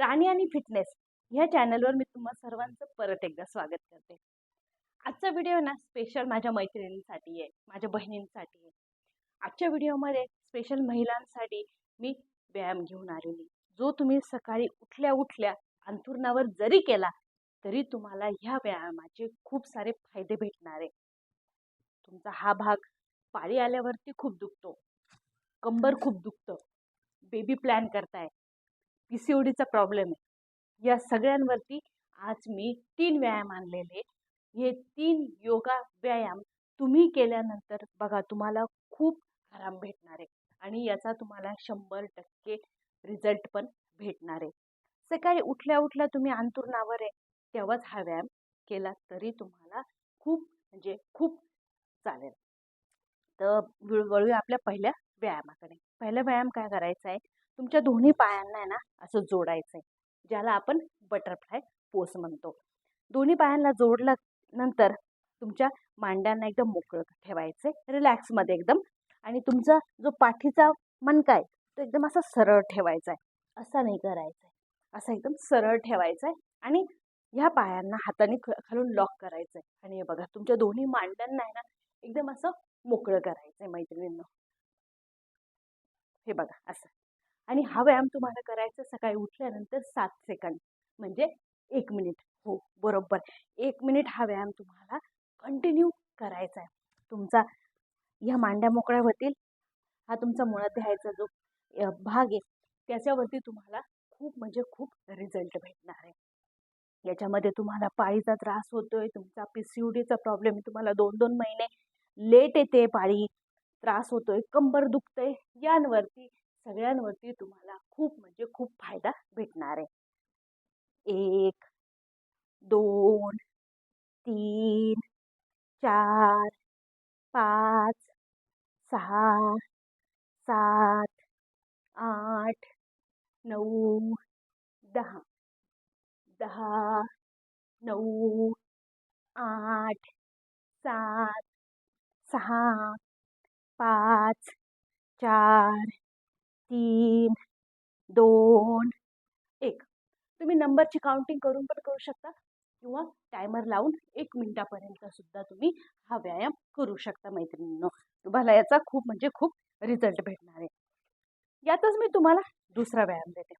प्राणी आणि फिटनेस ह्या चॅनलवर मी तुम्हा सर्वांचं परत एकदा स्वागत करते. आजचा व्हिडिओ ना स्पेशल माझ्या मैत्रिणींसाठी आहे माझ्या बहिणींसाठी आहे. आजच्या व्हिडिओमध्ये स्पेशल महिलांसाठी मी व्यायाम घेऊन आलेली. जो तुम्ही सकाळी उठल्या उठल्या अंथुरणावर जरी केला तरी तुम्हाला ह्या व्यायामाचे खूप सारे फायदे भेटणार. आहे तुमचा हा भाग पाळी आल्यावरती खूप दुखतो. कंबर खूप दुखतं. बेबी प्लॅन करताय. पी सी ओ डीचा प्रॉब्लेम आहे. या सगळ्यांवरती आज मी तीन व्यायाम आणलेले हे तीन योगा व्यायाम तुम्ही केल्यानंतर बघा तुम्हाला खूप आराम भेटणार आहे. आणि याचा तुम्हाला शंभर टक्के रिझल्ट पण भेटणार आहे. सकाळी उठल्या उठल्या तुम्ही अंतुरणावर आहे तेव्हाच हा व्यायाम केला तरी तुम्हाला खूप म्हणजे खूप चालेल. तर वळूया आपल्या पहिल्या व्यायामाकडे. पहिला व्यायाम काय करायचा आहे? तुमच्या दोन्ही पायांना आहे ना असं जोडायचं आहे ज्याला आपण बटरफ्लाय पोस म्हणतो. दोन्ही पायांना जोडल्यानंतर तुमच्या मांड्यांना एकदम मोकळं ठेवायचं आहे रिलॅक्समध्ये एकदम. आणि तुमचा जो पाठीचा मणका आहे तो एकदम असा सरळ ठेवायचा आहे असा नाही करायचा आहे असा एकदम सरळ ठेवायचा आहे आणि ह्या पायांना हाताने ख खालून लॉक करायचं आहे आणि हे बघा तुमच्या दोन्ही मांड्यांना आहे ना एकदम असं मोकळं करायचं आहे मैत्रिणींना. हे बघा असं. आणि हा व्यायाम तुम्हाला करायचा सकाळी उठल्यानंतर सात सेकंद म्हणजे एक मिनिट. हो बरोबर. एक मिनिट हा व्यायाम तुम्हाला कंटिन्यू करायचा आहे. तुमचा ह्या मांड्या मोकळ्या होतील. हा तुमचा मुळाध्यायाचा जो भाग आहे त्याच्यावरती तुम्हाला खूप म्हणजे खूप रिझल्ट भेटणार आहे. याच्यामध्ये तुम्हाला पाळीचा त्रास होतोय तुमचा पी सी यू डीचा प्रॉब्लेम तुम्हाला दोन दोन महिने लेट येते पाळी त्रास होतोय कंबर दुखतंय यांवरती सगळ्यांवरती तुम्हाला खूप म्हणजे खूप फायदा भेटणार आहे. एक दोन तीन चार पाच सहा सात आठ नऊ दहा. दहा नऊ आठ सात सहा पाच चार तीन दोन एक. तुम्ही नंबरची काउंटिंग करून पण करू शकता किंवा टायमर लावून एक मिनिटापर्यंत सुद्धा तुम्ही हा व्यायाम करू शकता मैत्रिणींनो. तुम्हाला याचा खूप म्हणजे खूप रिझल्ट भेटणार आहे. यातच मी तुम्हाला दुसरा व्यायाम देते.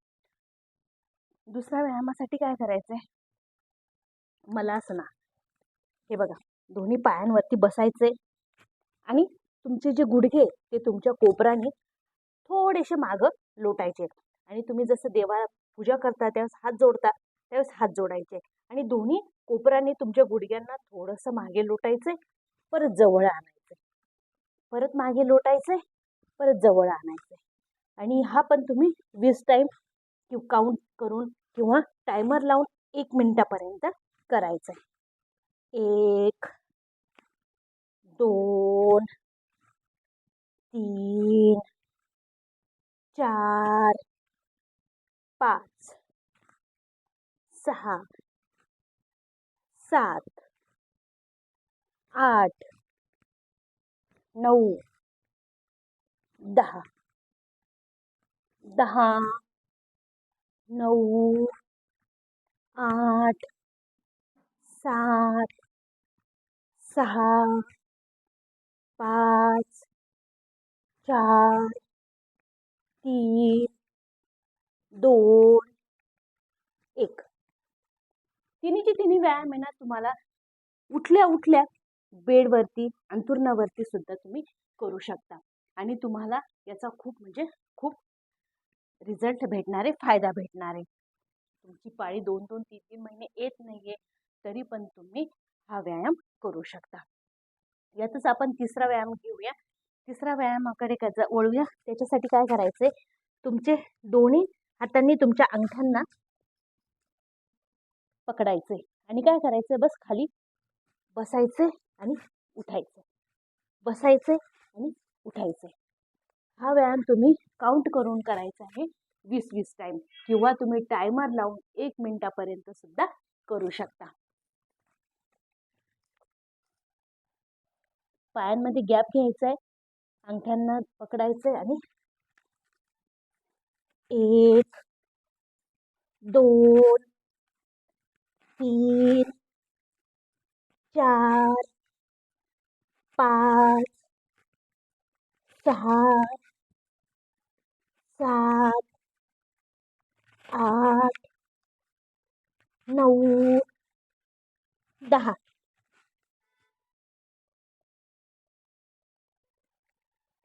दुसऱ्या व्यायामासाठी काय करायचं आहे मलासना हे बघा दोन्ही पायांवरती बसायचे आणि तुमचे जे गुडघे ते तुमच्या कोपराने थोडेसे मागं लोटायचे. आणि तुम्ही जसं देवाला पूजा करता त्यावेळेस हात जोडता त्यावेळेस हात जोडायचे. आणि दोन्ही कोपराने तुमच्या गुडघ्यांना थोडंसं मागे लोटायचंय परत जवळ आणायचं. परत मागे लोटायचंय परत जवळ आणायचंय आणि हा पण तुम्ही वीस टाईम किंवा काउंट करून किंवा टायमर लावून एक मिनटापर्यंत करायचं. आहे एक दोन तीन चार पाच सहा सात आठ नऊ दहा। दहा नऊ आठ सात सहा पाच चार तीन दोन एक. तिन्हीची तिन्ही व्यायाम आहे ना तुम्हाला उठल्या उठल्या बेडवरती अंथुरणावरती सुद्धा तुम्ही करू शकता. आणि तुम्हाला याचा खूप म्हणजे खूप रिझल्ट भेटणार आहे फायदा भेटणार. आहे तुमची पाळी दोन दोन तीन तीन महिने येत नाही आहे तरी पण तुम्ही हा व्यायाम करू शकता. यातच आपण तिसरा व्यायाम घेऊया. तिसरा व्यायामाकडे का जा- वळूया. त्याच्यासाठी काय करायचं आहे तुमचे दोन्ही हातांनी तुमच्या अंगठ्यांना पकडायचे आणि काय करायचं बस खाली बसायचे आणि उठायचे बसायचे आणि उठायचे हा व्यायाम तुम्ही काउंट करून करायचा आहे. वीस वीस टाईम किंवा तुम्ही टायमर लावून एक मिनिटापर्यंत सुद्धा करू शकता. पायांमध्ये गॅप घ्यायचा आहे अंगठ्यांना पकडायचं आहे आणि एक दोन तीन चार पाच सहा सात आठ नऊ दहा.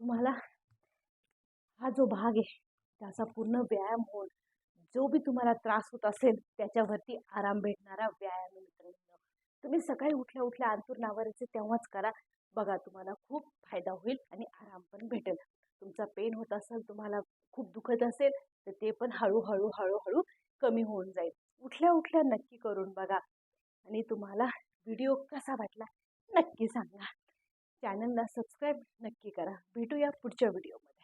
तुम्हाला हा जो भाग आहे त्याचा पूर्ण व्यायाम होऊन जो बी तुम्हाला त्रास होत असेल त्याच्यावरती आराम भेटणारा व्यायाम मित्रांनो. तुम्ही सकाळी उठल्या उठल्या अंतूर लावायचे तेव्हाच करा. बघा तुम्हाला खूप फायदा होईल आणि आराम पण भेटेल. तुमचा पेन होत असेल तुम्हाला खूप दुखत असेल तर ते पण हळूहळू हळूहळू कमी होऊन जाईल. उठल्या उठल्या नक्की करून बघा. आणि तुम्हाला व्हिडिओ कसा वाटला नक्की सांगा. चॅनलला सबस्क्राईब नक्की करा. भेटूया पुढच्या व्हिडिओमध्ये